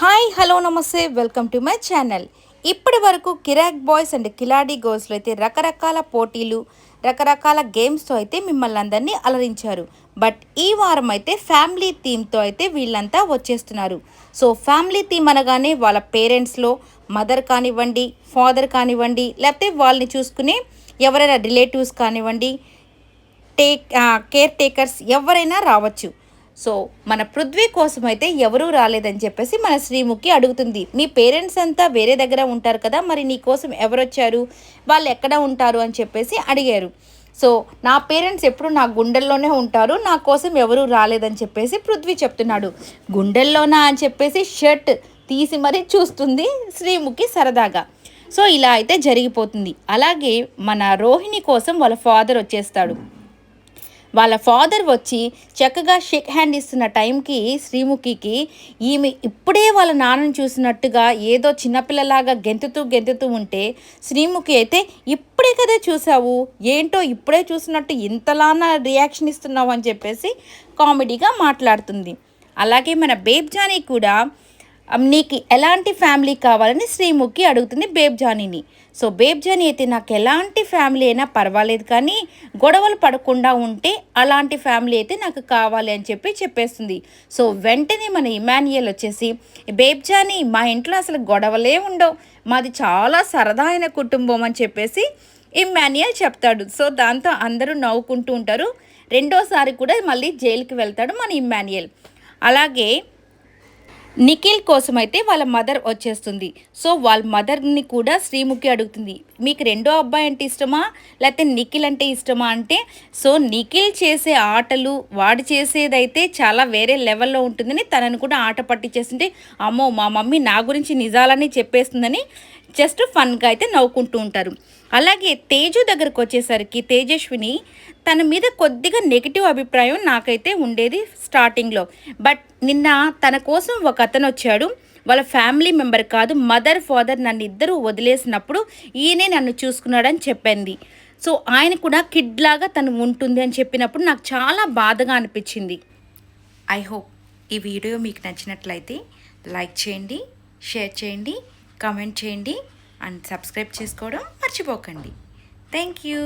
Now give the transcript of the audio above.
Hi hello నమస్తే welcome to my channel. ఇప్పటి వరకు కిరాక్ బాయ్స్ అండ్ కిలాడీ గర్ల్స్లో అయితే రకరకాల పోటీలు రకరకాల గేమ్స్తో అయితే మిమ్మల్ని అందరినీ అలరించారు. బట్ ఈ వారం అయితే ఫ్యామిలీ థీమ్తో అయితే వీళ్ళంతా వచ్చేస్తున్నారు. సో ఫ్యామిలీ థీమ్ అనగానే వాళ్ళ పేరెంట్స్లో మదర్ కానివ్వండి ఫాదర్ కానివ్వండి లేకపోతే వాళ్ళని చూసుకునే ఎవరైనా రిలేటివ్స్ కానివ్వండి టేక్ కేర్ టేకర్స్ ఎవరైనా రావచ్చు. సో మన పృథ్వీ కోసం అయితే ఎవరూ రాలేదని చెప్పేసి మన శ్రీముఖి అడుగుతుంది. మీ పేరెంట్స్ అంతా వేరే దగ్గర ఉంటారు కదా మరి నీ కోసం ఎవరు వచ్చారు వాళ్ళు ఎక్కడ ఉంటారు అని చెప్పేసి అడిగారు. సో నా పేరెంట్స్ ఎప్పుడు నా గుండెల్లోనే ఉంటారు నా కోసం ఎవరూ రాలేదని చెప్పేసి పృథ్వీ చెప్తున్నాడు. గుండెల్లోనా అని చెప్పేసి షర్ట్ తీసి మరీ చూస్తుంది శ్రీముఖి సరదాగా. సో ఇలా అయితే జరిగిపోతుంది. అలాగే మన రోహిణి కోసం వాళ్ళ ఫాదర్ వచ్చేస్తాడు. వాళ్ళ ఫాదర్ వచ్చి చక్కగా షేక్ హ్యాండ్ ఇస్తున్న టైంకి శ్రీముఖికి ఈమె ఇప్పుడే వాళ్ళ నాన్నని చూసినట్టుగా ఏదో చిన్నపిల్లలాగా గెంతుతూ గెంతుతూ ఉంటే శ్రీముఖి అయితే ఇప్పుడే కదా చూసావు ఏంటో ఇప్పుడే చూసినట్టు ఇంతలానా రియాక్షన్ ఇస్తున్నావు అని చెప్పేసి కామెడీగా మాట్లాడుతుంది. అలాగే మన బేబ్జానీ కూడా నీకు ఎలాంటి ఫ్యామిలీ కావాలని శ్రీముఖి అడుగుతుంది బేబ్ జానీని సో బేబ్ జానీ అయితే నాకు ఎలాంటి ఫ్యామిలీ అయినా పర్వాలేదు కానీ గొడవలు పడకుండా ఉంటే అలాంటి ఫ్యామిలీ అయితే నాకు కావాలి అని చెప్పి చెప్పేస్తుంది. సో వెంటనే మన ఇమాన్యుయల్ వచ్చేసి బేబ్ జానీ మా ఇంట్లో అసలు గొడవలే ఉండవు. మాది చాలా సరదా అయిన కుటుంబం అని చెప్పేసి ఇమాన్యుయల్ చెప్తాడు. సో దాంతో అందరూ నవ్వుకుంటూ ఉంటారు. రెండోసారి కూడా మళ్ళీ జైలుకి వెళ్తాడు మన ఇమాన్యుయల్. అలాగే నిఖిల్ కోసం అయితే వాళ్ళ మదర్ వచ్చేస్తుంది. సో వాళ్ళ మదర్ని కూడా శ్రీముఖి అడుగుతుంది. మీకు రెండో అబ్బాయి అంటే ఇష్టమా? లేకపోతే నిఖిల్ అంటే ఇష్టమా? అంటే సో నిఖిల్ చేసే ఆటలు వాడు చేసేదైతే చాలా వేరే లెవెల్లో ఉంటుందని తనను కూడా ఆట పట్టించేస్తుంటే అమ్మో మా మమ్మీ నా గురించి నిజాలని చెప్పేస్తుందని జస్ట్ ఫన్గా అయితే నవ్వుకుంటూ ఉంటారు. అలాగే తేజు దగ్గరకు వచ్చేసరికి తేజస్విని తన మీద కొద్దిగా నెగిటివ్ అభిప్రాయం నాకైతే ఉండేది స్టార్టింగ్లో బట్ నిన్న తన కోసం ఒక అతను వచ్చాడు. వాళ్ళ ఫ్యామిలీ మెంబర్ కాదు మదర్ ఫాదర్ నన్ను ఇద్దరు వదిలేసినప్పుడు ఈయనే నన్ను చూసుకున్నాడని చెప్పింది. సో ఆయన కూడా కిడ్ లాగా తను ఉంటుంది అని చెప్పినప్పుడు నాకు చాలా బాధగా అనిపించింది. ఐ హోప్ ఈ వీడియో మీకు నచ్చినట్లయితే లైక్ చేయండి షేర్ చేయండి కామెంట్ చేయండి అండ్ సబ్స్క్రైబ్ చేసుకోవడం మర్చిపోకండి. Thank you.